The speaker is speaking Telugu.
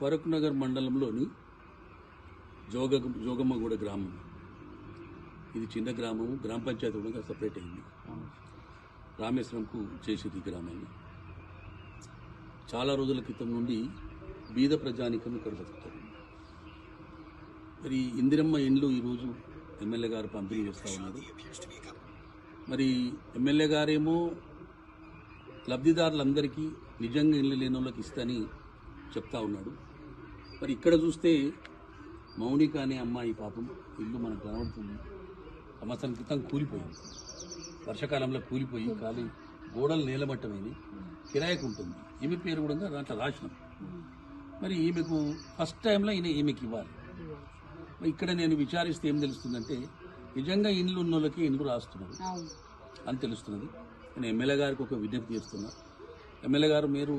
ఫరూక్ నగర్ మండలంలోని జోగ జోగమ్మగూడ గ్రామం. ఇది చిన్న గ్రామం గ్రామ పంచాయతీ కూడా సపరేట్ అయింది. రామేశ్వరంకు చేసేది గ్రామాన్ని. చాలా రోజుల క్రితం నుండి బీద ప్రజానికం ఇక్కడ బతుకుతారు మరి ఇందిరమ్మ ఇండ్లు ఈరోజు ఎమ్మెల్యే గారు పంపిణీ చేస్తూ ఉన్నారు. మరి ఎమ్మెల్యే గారేమో లబ్ధిదారులందరికీ నిజంగా ఇల్లు లేని వాళ్ళకి ఇస్తని చెప్తా ఉన్నాడు. మరి ఇక్కడ చూస్తే మౌనిక అనే అమ్మాయి పాపం ఇల్లు మనకు కనబడుతుంది. సంవత్సరం క్రితం కూలిపోయింది. వర్షాకాలంలో కూలిపోయి ఖాళీ గోడలు నేలమట్టమైంది కిరాయికి ఉంటుంది. ఈమె పేరు కూడా దాంట్లో రాసినాం మరి ఈమెకు ఫస్ట్ టైంలో ఈయన ఈమెకి ఇవ్వాలి. మరి ఇక్కడ నేను విచారిస్తే ఏం తెలుస్తుందంటే నిజంగా ఇండ్లు ఉన్న వాళ్ళకి ఇండ్లు రాస్తున్నారు అని తెలుస్తున్నది. నేను ఎమ్మెల్యే గారికి ఒక విజ్ఞప్తి చేస్తున్నా. ఎమ్మెల్యే గారు మీరు